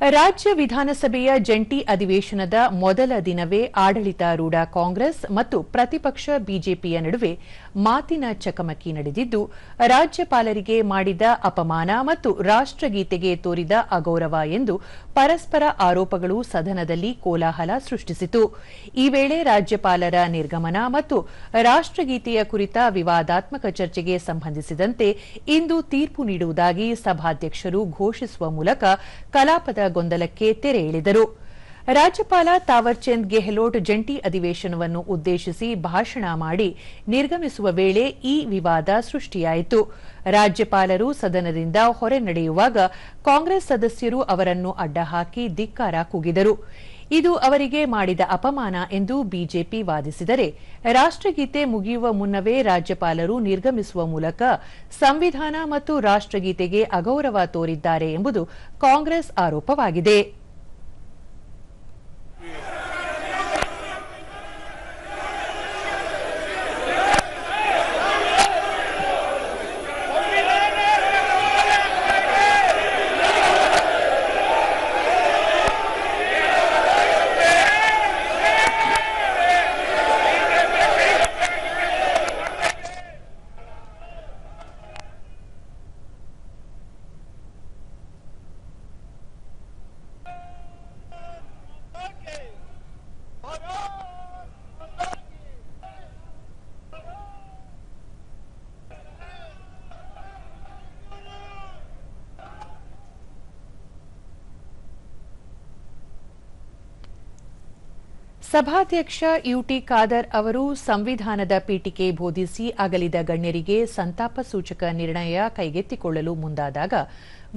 ರಾಜ್ಯ ವಿಧಾನಸಭೆಯ ಜಂಟಿ ಅಧಿವೇಶನದ ಮೊದಲ ದಿನವೇ ಆಡಳಿತಾರೂಢ ಕಾಂಗ್ರೆಸ್ ಮತ್ತು ಪ್ರತಿಪಕ್ಷ ಬಿಜೆಪಿಯ ನಡುವೆ ಮಾತಿನ ಚಕಮಕಿ ನಡೆದಿದ್ದು, ರಾಜ್ಯಪಾಲರಿಗೆ ಮಾಡಿದ ಅಪಮಾನ ಮತ್ತು ರಾಷ್ಟ್ರಗೀತೆಗೆ ತೋರಿದ ಅಗೌರವ ಎಂದು ಪರಸ್ಪರ ಆರೋಪಗಳು ಸದನದಲ್ಲಿ ಕೋಲಾಹಲ ಸೃಷ್ಟಿಸಿತು. ಈ ವೇಳೆ ರಾಜ್ಯಪಾಲರ ನಿರ್ಗಮನ ಮತ್ತು ರಾಷ್ಟ್ರಗೀತೆಯ ಕುರಿತ ವಿವಾದಾತ್ಮಕ ಚರ್ಚೆಗೆ ಸಂಬಂಧಿಸಿದಂತೆ ಇಂದು ತೀರ್ಪು ನೀಡುವುದಾಗಿ ಸಭಾಧ್ಯಕ್ಷರು ಘೋಷಿಸುವ ಮೂಲಕ ಕಲಾಪದ ಗೊಂದಲಕ್ಕೆ ತೆರೆ ಎಳೆದರು ರಾಜ್ಯಪಾಲ ತಾವರ್ಚಂದ್ ಗೆಹ್ಲೋಟ್ ಜಂಟಿ ಅಧಿವೇಶನವನ್ನು ಉದ್ದೇಶಿಸಿ ಭಾಷಣ ಮಾಡಿ ನಿರ್ಗಮಿಸುವ ವೇಳೆ ಈ ವಿವಾದ ಸೃಷ್ಟಿಯಾಯಿತು. ರಾಜ್ಯಪಾಲರು ಸದನದಿಂದ ಹೊರೆ ನಡೆಯುವಾಗ ಕಾಂಗ್ರೆಸ್ ಸದಸ್ಯರು ಅವರನ್ನು ಅಡ್ಡಹಾಕಿ ಧಿಕ್ಕಾರ ಕೂಗಿದರು. ಇದು ಅವರಿಗೆ ಮಾಡಿದ ಅಪಮಾನ ಎಂದು ಬಿಜೆಪಿ ವಾದಿಸಿದರೆ ರಾಷ್ಟ್ರಗೀತೆ ಮುಗಿಯುವ ಮುನ್ನವೇ ರಾಜ್ಯಪಾಲರು ನಿರ್ಗಮಿಸುವ ಮೂಲಕ ಸಂವಿಧಾನ ಮತ್ತು ರಾಷ್ಟ್ರಗೀತೆಗೆ ಅಗೌರವ ತೋರಿದ್ದಾರೆ ಎಂಬುದು ಕಾಂಗ್ರೆಸ್ ಆರೋಪವಾಗಿದೆ. ಸಭಾಧ್ಯಕ್ಷ ಯುಟಿ ಖಾದರ್ ಅವರು ಸಂವಿಧಾನದ ಪೀಠಿಕೆ ಬೋಧಿಸಿ ಅಗಲಿದ ಗಣ್ಯರಿಗೆ ಸಂತಾಪ ಸೂಚಕ ನಿರ್ಣಯ ಕೈಗೆತ್ತಿಕೊಳ್ಳಲು ಮುಂದಾದಾಗ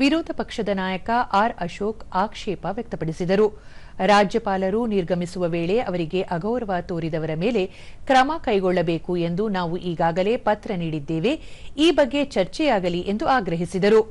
ವಿರೋಧ ಪಕ್ಷದ ನಾಯಕ ಆರ್ ಅಶೋಕ್ ಆಕ್ಷೇಪ ವ್ಯಕ್ತಪಡಿಸಿದರು. ರಾಜ್ಯಪಾಲರು ನಿರ್ಗಮಿಸುವ ವೇಳೆ ಅವರಿಗೆ ಅಗೌರವ ತೋರಿದವರ ಮೇಲೆ ಕ್ರಮ ಕೈಗೊಳ್ಳಬೇಕು ಎಂದು ನಾವು ಈಗಾಗಲೇ ಪತ್ರ ನೀಡಿದ್ದೇವೆ. ಈ ಬಗ್ಗೆ ಚರ್ಚೆಯಾಗಲಿ ಎಂದು ಆಗ್ರಹಿಸಿದರು.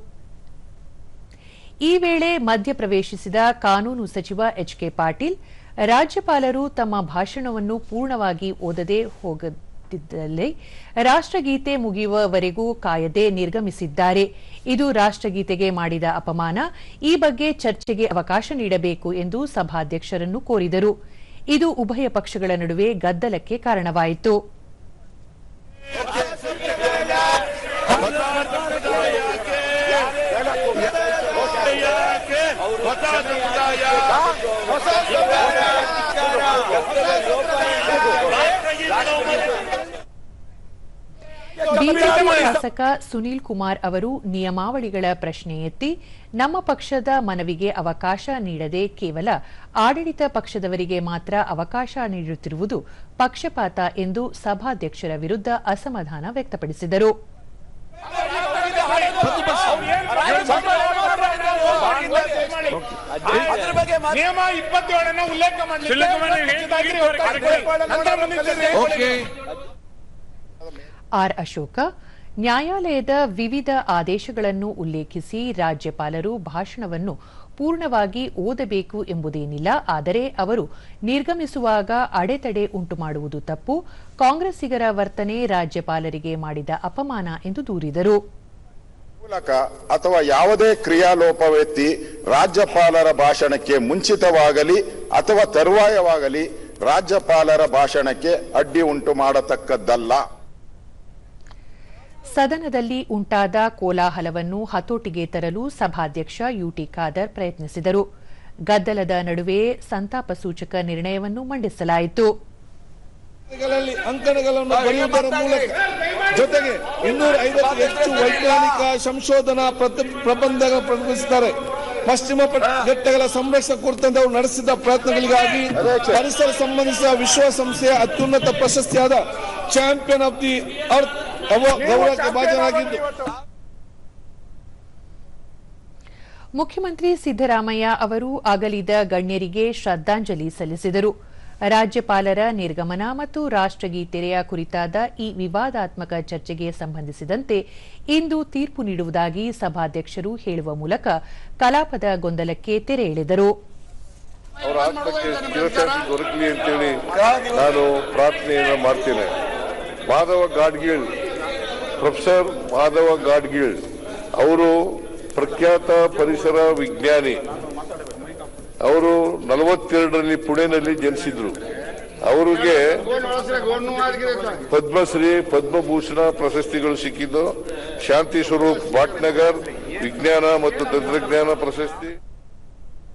ಈ ವೇಳೆ ಮಧ್ಯಪ್ರವೇಶಿಸಿದ ಕಾನೂನು ಸಚಿವ ಎಚ್ ಕೆ ಪಾಟೀಲ್ ರಾಜ್ಯಪಾಲರು ತಮ್ಮ ಭಾಷಣವನ್ನು ಪೂರ್ಣವಾಗಿ ಓದದೆ ಹೋಗದಿದ್ದಲ್ಲಿ ರಾಷ್ಟ್ರಗೀತೆ ಮುಗಿಯುವವರೆಗೂ ಕಾಯದೆ ನಿರ್ಗಮಿಸಿದ್ದಾರೆ. ಇದು ರಾಷ್ಟ್ರಗೀತೆಗೆ ಮಾಡಿದ ಅಪಮಾನ. ಈ ಬಗ್ಗೆ ಚರ್ಚೆಗೆ ಅವಕಾಶ ನೀಡಬೇಕು ಎಂದು ಸಭಾಧ್ಯಕ್ಷರನ್ನು ಕೋರಿದರು. ಇದು ಉಭಯ ಪಕ್ಷಗಳ ನಡುವೆ ಗದ್ದಲಕ್ಕೆ ಕಾರಣವಾಯಿತು. ಬಿಜೆಪಿ ಶಾಸಕ ಸುನೀಲ್ ಕುಮಾರ್ ಅವರು ನಿಯಮಾವಳಿಗಳ ಪ್ರಶ್ನೆ ಎತ್ತಿ ನಮ್ಮ ಪಕ್ಷದ ಮನವಿಗೆ ಅವಕಾಶ ನೀಡದೆ ಕೇವಲ ಆಡಳಿತ ಪಕ್ಷದವರಿಗೆ ಮಾತ್ರ ಅವಕಾಶ ನೀಡುತ್ತಿರುವುದು ಪಕ್ಷಪಾತ ಎಂದು ಸಭಾಧ್ಯಕ್ಷರ ವಿರುದ್ಧ ಅಸಮಾಧಾನ ವ್ಯಕ್ತಪಡಿಸಿದರು. ಅದ್ರ ಬಗ್ಗೆ ನಿಯಮ ಇಪ್ಪತ್ತೇಳನ್ನ ಉಲ್ಲೇಖ ಮಾಡಲಿಕ್ಕೆ ಆರ್ ಅಶೋಕ ನ್ಯಾಯಾಲಯದ ವಿವಿಧ ಆದೇಶಗಳನ್ನು ಉಲ್ಲೇಖಿಸಿ ರಾಜ್ಯಪಾಲರು ಭಾಷಣವನ್ನು ಪೂರ್ಣವಾಗಿ ಓದಬೇಕು ಎಂಬುದೇನಿಲ್ಲ ಆದರೆ ಅವರು ನಿರ್ಗಮಿಸುವಾಗ ಅಡೆತಡೆ ಉಂಟು ಮಾಡುವುದು ತಪ್ಪು. ಕಾಂಗ್ರೆಸ್ಸಿಗರ ವರ್ತನೆ ರಾಜ್ಯಪಾಲರಿಗೆ ಮಾಡಿದ ಅಪಮಾನ ಎಂದು ದೂರಿದರು. ಮೂಲಕ ಅಥವಾ ಯಾವುದೇ ಕ್ರಿಯಾಲೋಪವೆತ್ತಿ ರಾಜ್ಯಪಾಲರ ಭಾಷಣಕ್ಕೆ ಮುಂಚಿತವಾಗಲಿ ಅಥವಾ ತರುವಾಯವಾಗಲಿ ರಾಜ್ಯಪಾಲರ ಭಾಷಣಕ್ಕೆ ಅಡ್ಡಿ ಉಂಟು ಮಾಡತಕ್ಕದ್ದಲ್ಲ. ಸದನದಲ್ಲಿ ಉಂಟಾದ ಕೋಲಾಹಲವನ್ನು ಹತೋಟಿಗೆ ತರಲು ಸಭಾಧ್ಯಕ್ಷ ಯುಟಿ ಖಾದರ್ ಪ್ರಯತ್ನಿಸಿದರು. ಗದ್ದಲದ ನಡುವೆ ಸಂತಾಪ ಸೂಚಕ ನಿರ್ಣಯವನ್ನು ಮಂಡಿಸಲಾಯಿತು. ಅಂಕಣಗಳನ್ನು ಬರೆಯುವುದರ ಮೂಲಕ ಜೊತೆಗೆ ಇನ್ನೂರ ಐವತ್ತು ಹೆಚ್ಚು ವೈಜ್ಞಾನಿಕ ಸಂಶೋಧನಾ ಪ್ರತಿ ಪ್ರಬಂಧ ಪ್ರಕಟಿಸಿದ್ದಾರೆ. ಪಶ್ಚಿಮ ಘಟ್ಟಗಳ ಸಂರಕ್ಷಣೆ ಕುರಿತಂತೆ ಅವರು ನಡೆಸಿದ ಪ್ರಯತ್ನಗಳಿಗಾಗಿ ಪರಿಸರ ಸಂಬಂಧಿಸಿದ ವಿಶ್ವಸಂಸ್ಥೆಯ ಅತ್ಯುನ್ನತ ಪ್ರಶಸ್ತಿಯಾದ ಚಾಂಪಿಯನ್ ಆಫ್ ದಿ ಅರ್ತ್ ಗೌರವಕ್ಕೆ ಭಾಜನರಾಗಿದ್ದು. ಮುಖ್ಯಮಂತ್ರಿ ಸಿದ್ದರಾಮಯ್ಯ ಅವರು ಅಗಲಿದ ಗಣ್ಯರಿಗೆ ಶ್ರದ್ದಾಂಜಲಿ ಸಲ್ಲಿಸಿದರು. ರಾಜ್ಯಪಾಲರ ನಿರ್ಗಮನ ಮತ್ತು ರಾಷ್ಟ್ರಗೀತೆಯ ಕುರಿತಾದ ಈ ವಿವಾದಾತ್ಮಕ ಚರ್ಚೆಗೆ ಸಂಬಂಧಿಸಿದಂತೆ ಇಂದು ತೀರ್ಪು ನೀಡುವುದಾಗಿ ಸಭಾಧ್ಯಕ್ಷರು ಹೇಳುವ ಮೂಲಕ ಕಲಾಪದ ಗೊಂದಲಕ್ಕೆ ತೆರೆ ಎಳೆದರು. ಮಾಧವ ಪ್ರೊಫೆಸರ್ ಮಾಧವ ಗಾಡ್ಗೀಳ್, ಅವರು ಪ್ರಖ್ಯಾತ ಪರಿಸರ ವಿಜ್ಞಾನಿ ಅವರು ನಲವತ್ತೆರಡರಲ್ಲಿ ಪುಣೆನಲ್ಲಿ ಜನಿಸಿದ್ರು. ಅವರಿಗೆ ಪದ್ಮಶ್ರೀ, ಪದ್ಮಭೂಷಣ ಪ್ರಶಸ್ತಿಗಳು ಸಿಕ್ಕಿದ್ದು. ಶಾಂತಿ ಸ್ವರೂಪ್ ಭಾಟ್ನಗರ್ ವಿಜ್ಞಾನ ಮತ್ತು ತಂತ್ರಜ್ಞಾನ ಪ್ರಶಸ್ತಿ.